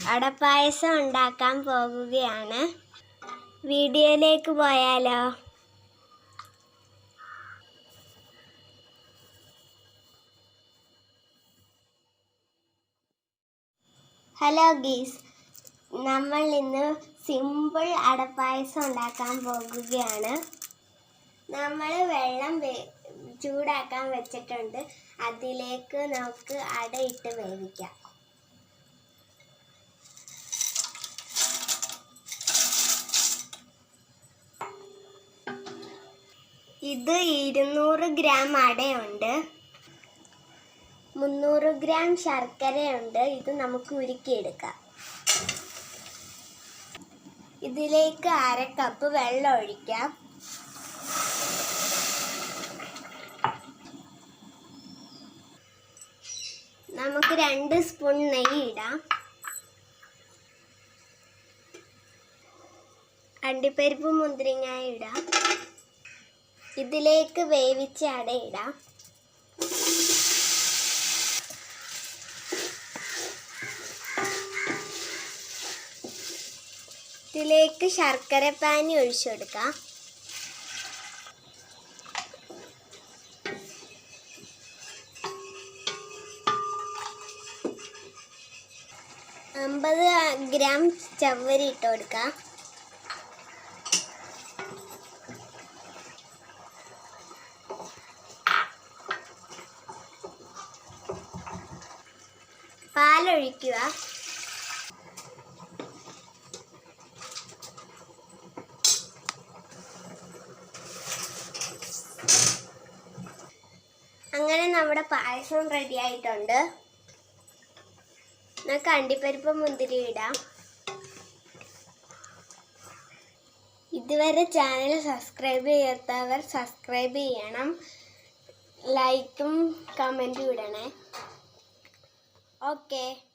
അടപ്പായസം ഉണ്ടാക്കാൻ പോകുകയാണ് വീഡിയോയിലേക്ക് പോയാലോ? Hello guys. നമ്മൾ ഇന്ന് സിമ്പിൾ അടപ്പായസം ഉണ്ടാക്കാൻ പോകുകയാണ് നമ്മൾ വെള്ളം ചൂടാക്കാൻ വെച്ചിട്ടുണ്ട്. അതിലേക്ക് നമുക്ക് അടയിട്ട് വേവിക്കാം. ഇത് ഇരുന്നൂറ് ഗ്രാം അടയുണ്ട്. മുന്നൂറ് ഗ്രാം ശർക്കരയുണ്ട്. ഇത് നമുക്ക് ഉരുക്കിയെടുക്കാം. ഇതിലേക്ക് അര കപ്പ് വെള്ളം ഒഴിക്കാം. നമുക്ക് രണ്ട് സ്പൂൺ നെയ്യ് ഇടാം. അണ്ടിപ്പരിപ്പും മുന്തിരിങ്ങായ ഇടാം. ഇതിലേക്ക് വേവിച്ച അട ഇടാം. ഇതിലേക്ക് ശർക്കര പാനി ഒഴിച്ചു കൊടുക്കാം. അമ്പത് ഗ്രാം ചവ്വരി ഇട്ട് കൊടുക്കാം. പാലൊഴിക്കുക. അങ്ങനെ നമ്മുടെ പായസം റെഡി ആയിട്ടുണ്ട്. നമുക്ക് അണ്ടിപ്പരിപ്പ് മുന്തിരി ഇടാം. ഇതുവരെ ചാനൽ സബ്സ്ക്രൈബ് ചെയ്യാത്തവർ സബ്സ്ക്രൈബ് ചെയ്യണം. ലൈക്കും കമന്റും ഇടണേ. Okay.